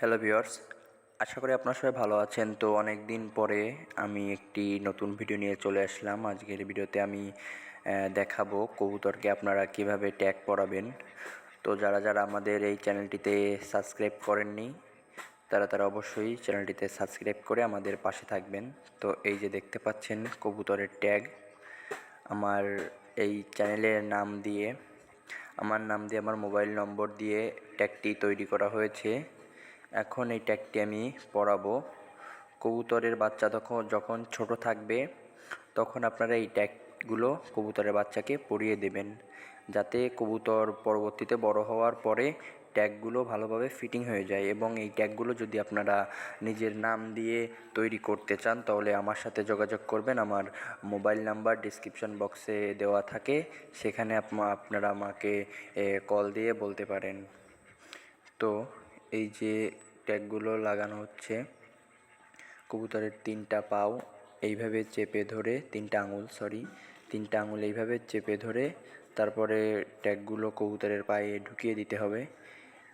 Hello viewers আশা করি আপনারা সবাই ভালো আছেন। তো অনেক দিন পরে আমি একটি নতুন ভিডিও নিয়ে চলে আসলাম। আজকের ভিডিওতে আমি দেখাবো কবুতরকে আপনারা কীভাবে ট্যাগ পরাবেন। তো যারা যারা আমাদের এই চ্যানেলটিতে সাবস্ক্রাইব করেননি, তারা তারা অবশ্যই চ্যানেলটিতে সাবস্ক্রাইব করে আমাদের পাশে থাকবেন। তো এই যে দেখতে পাচ্ছেন কবুতরের ট্যাগ আমার এই চ্যানেলের নাম দিয়ে, আমার নাম দিয়ে, আমার মোবাইল নম্বর দিয়ে ট্যাগটি তৈরি করা হয়েছে। এখন এই ট্যাগটি আমি পড়াবো। কবুতরের বাচ্চা তখন যখন ছোট থাকবে, তখন আপনারা এই ট্যাগগুলো কবুতরের বাচ্চাকে পরিয়ে দেবেন, যাতে কবুতর পরবর্তীতে বড় হওয়ার পরে ট্যাগগুলো ভালোভাবে ফিটিং হয়ে যায় এবং এই ট্যাগগুলো যদি আপনারা নিজের নাম দিয়ে তৈরি করতে চান, তাহলে আমার সাথে যোগাযোগ করবেন। আমার মোবাইল নাম্বার ডিসক্রিপশন বক্সে দেওয়া থাকে, সেখানে আপনা- আপনারা আমাকে কল দিয়ে বলতে পারেন। তো, এই যে ট্যাগগুলো লাগানো হচ্ছে। কবুতরের তিনটা পাও এইভাবে চেপে ধরে, তিনটা আঙুল সরি তিনটা আঙুল এইভাবে চেপে ধরে, তারপরে ট্যাগগুলো কবুতরের পায়ে ঢুকিয়ে দিতে হবে।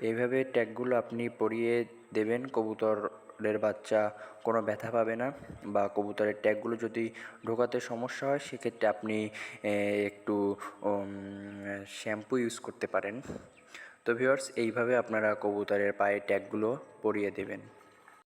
এইভাবে ট্যাগগুলো আপনি পরিয়ে দেবেন, কবুতরের বাচ্চা কোনো ব্যথা পাবে না বা কবুতরের ট্যাগগুলো যদি ঢোকাতে সমস্যা হয়, সেক্ষেত্রে আপনি একটু শ্যাম্পু ইউজ করতে পারেন। তো ভিউয়ার্স এইভাবে আপনারা কবুতরের পায়ে ট্যাগগুলো পরিয়ে দেবেন।